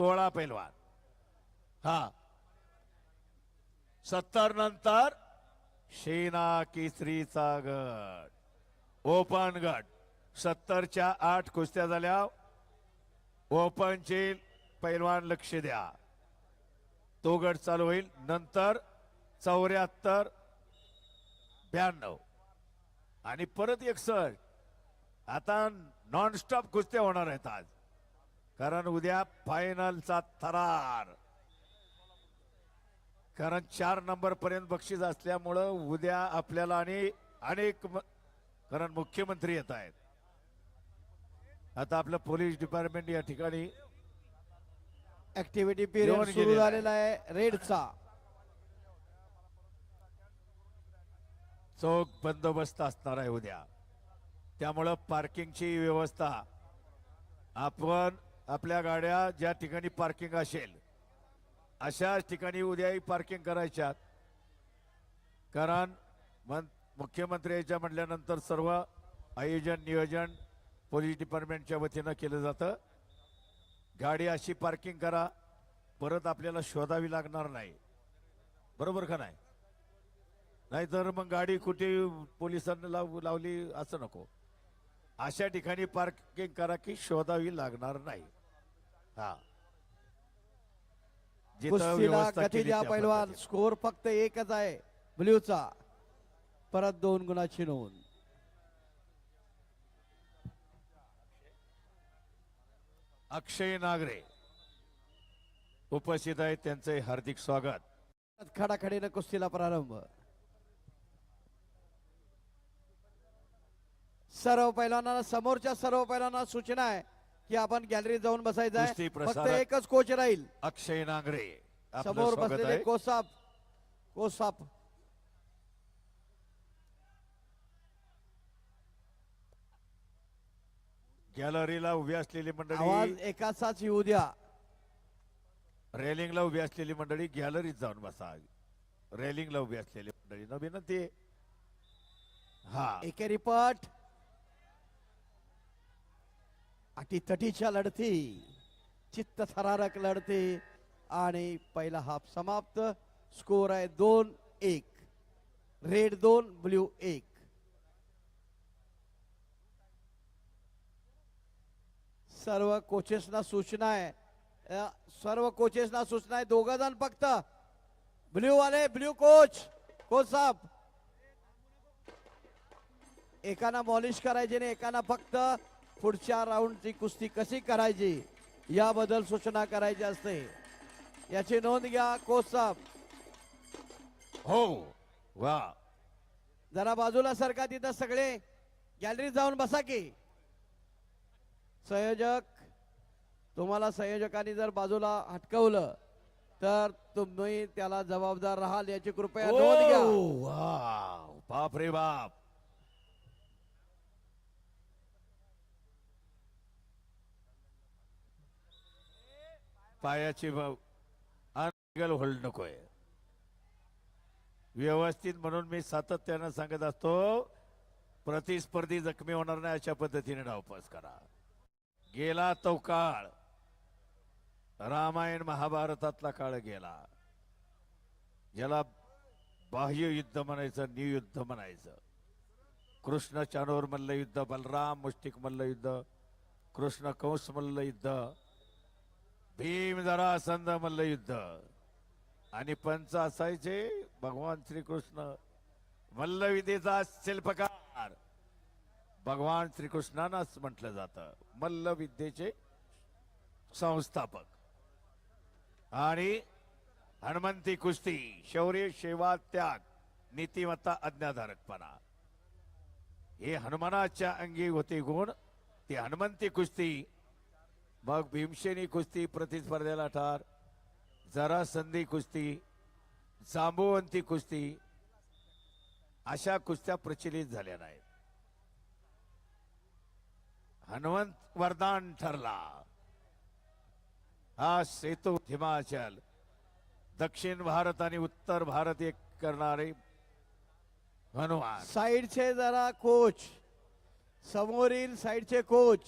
सोळा पैलवान. हा. सत्तर नंतर शेना केसरीचा गट ओपन गट. सत्तरच्या आठ कुस्त्या झाल्या. ओपनचे पैलवान लक्ष द्या. तो गट चालू होईल. नंतर चौऱ्याहत्तर ब्याण्णव. आणि परत एक सर. आता नॉन स्टॉप कुस्त्या होणार आहेत आज. कारण उद्या फायनलचा थरार कारण चार नंबर पर्यंत बक्षीस असल्यामुळं उद्या आपल्याला आणि अनेक कारण मुख्यमंत्री येत आहेत. आता आपलं पोलीस डिपार्टमेंट या ठिकाणी ऍक्टिव्हिटी पिरियड सुरू. झालेला आहे. रेडचा चौक बंदोबस्त असणार आहे उद्या. त्यामुळं पार्किंगची व्यवस्था आपण आपल्या गाड्या ज्या ठिकाणी पार्किंग असेल अशाच ठिकाणी उद्याही पार्किंग करायच्या कारण मन मुख्यमंत्र्याच्या म्हटल्यानंतर सर्व आयोजन नियोजन पोलीस डिपार्टमेंटच्या वतीनं केलं जातं. गाडी अशी पार्किंग करा परत आपल्याला शोधावी लागणार नाही. बरोबर का नाही? नाहीतर मग गाडी कुठे पोलिसांना लाव लावली असं नको. अशा ठिकाणी पार्किंग करा की शोधावी लागणार नाही. हा. जिथं कुस्तीला व्यवस्था गती केली द्या त्या पैलवान पद्धतीने. स्कोर फक्त एकच आहे ब्ल्यूचा परत दोन गुणाची नोंद. अक्षय नागरे. उपस्थित आहेत त्यांचे हार्दिक स्वागत. खडाखडीनं कुस्तीला प्रारंभ. सर्व पैलवानांना समोरच्या सर्व पैलवानांना सूचना आहे. की आपण गॅलरीत जाऊन बसायचं आहे. फक्त एकच कोच राहील. अक्षय नागरे. समोर बसलेले कोसाप. कोसाप. गॅलरीला उभी असलेली आवाज मंडळी एकाचाच येऊ द्या. रेलिंगला उभी असलेली मंडळी गॅलरीत जाऊन बसा. रेलिंगला उभी असलेली मंडळी. न विनंती. हा. एकेरी पट अटीतटीच्या लढती चित्त थरारक लढती आणि पहिला हाफ समाप्त. स्कोर आहे दोन एक. रेड दोन ब्ल्यू एक. सर्व कोचेसना सूचना आहे. सर्व कोचेसना सूचना आहे. दोघ जण फक्त. ब्ल्यू वाले ब्ल्यू कोच कोच साहेब एकाना मॉलिश करायची नाही एकाना फक्त पुढच्या राऊंडची कुस्ती कशी करायची याबद्दल सूचना करायची असते. याची नोंद घ्या कोच साहेब. हो वा. जरा बाजूला सरका तिथं सगळे. गॅलरीत जाऊन बसा की. संयोजक तुम्हाला संयोजकांनी जर बाजूला हटकवलं तर तुम्ही त्याला जबाबदार राहाल याची कृपया नोंद घ्या. वाव बाप रे बाप. पायाची अनगल होल्ड नकोय. व्यवस्थित म्हणून मी सातत्यानं सांगत असतो प्रतिस्पर्धी जखमी होणार नाही अशा पद्धतीने डावपास करा. गेला तो काळ. रामायण महाभारतातला काळ गेला. ज्याला बाह्य युद्ध म्हणायचं नियुद्ध म्हणायचं. कृष्ण चानोर मल्ल युद्ध बलराम मुष्टिक मल्ल युद्ध कृष्ण कंस मल्ल युद्ध भीम जरा संद मल्ल युद्ध. आणि पंच असायचे भगवान श्रीकृष्ण. मल्लविद्येचा शिल्पकार. भगवान श्रीकृष्णांनाच म्हटलं जातं. मल्लविद्येचे संस्थापक. आणि हनुमंती कुस्ती शौर्य सेवा त्याग नीतिमत्ता अज्ञाधारकपणा हे हनुमानाच्या अंगी होते गुण ती हनुमंती कुस्ती मग भीमसेनी कुस्ती प्रतिस्पर्धेला ठार जरा संधी कुस्ती जांबुवंती कुस्ती अशा कुस्त्या प्रचलित झाल्या नाहीत. हनुमंत वरदान ठरला. हा सेतू हिमाचल दक्षिण भारत आणि उत्तर भारत एक करणारे हनुमान. साईडचे जरा कोच समोरील साईडचे कोच.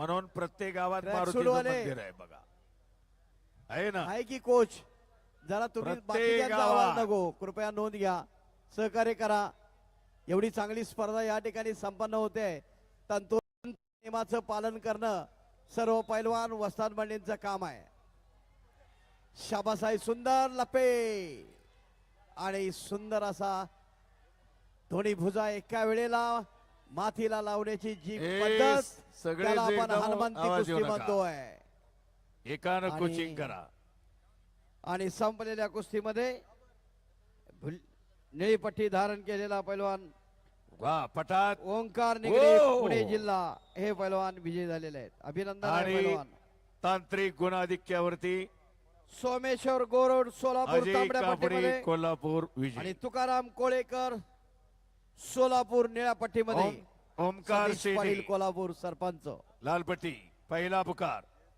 म्हणून प्रत्येक गावात ट्रॅक मारुतीचं सोडवाले. मंदिर आहे बघा. आहे ना? आहे की कोच? जरा तुम्ही प्रत्येक गावात. नको. कृपया नोंद घ्या. सहकार्य करा. एवढी चांगली स्पर्धा या ठिकाणी संपन्न होते. तंतोतंत नियमाचं पालन करणं सर्व पैलवान वस्ताद मंडळींचं काम आहे. शाबासाई सुंदर लपे. आणि सुंदर असा दोन्ही भुजा एका वेळेला माथीला लावण्याची जी पद्धत सगळे त्याला आपण हनुमंती कुस्ती. म्हणतोय. एकानं आणि- कोचिंग करा. आणि संपलेल्या कुस्तीमध्ये भुल- निळी पट्टी धारण केलेला पैलवान. वा पटात. ओंकार निगडे ओ! पुणे जिल्हा. हे पैलवान विजयी झालेले आहेत. अभिनंदन आहे आणि पैलवान. तांत्रिक गुणाधिक्यावरती सोमेश्वर गोरोड सोलापूर अजय तांबड्या कापडे पट्टीमध्ये. कोल्हापूर आणि विजय तुकाराम कोळेकर सोलापूर निळ्या पट्टीमध्ये ओम- ओमकार पाटील शेटे कोल्हापूर सरपंच. लालपट्टी पहिला पुकार.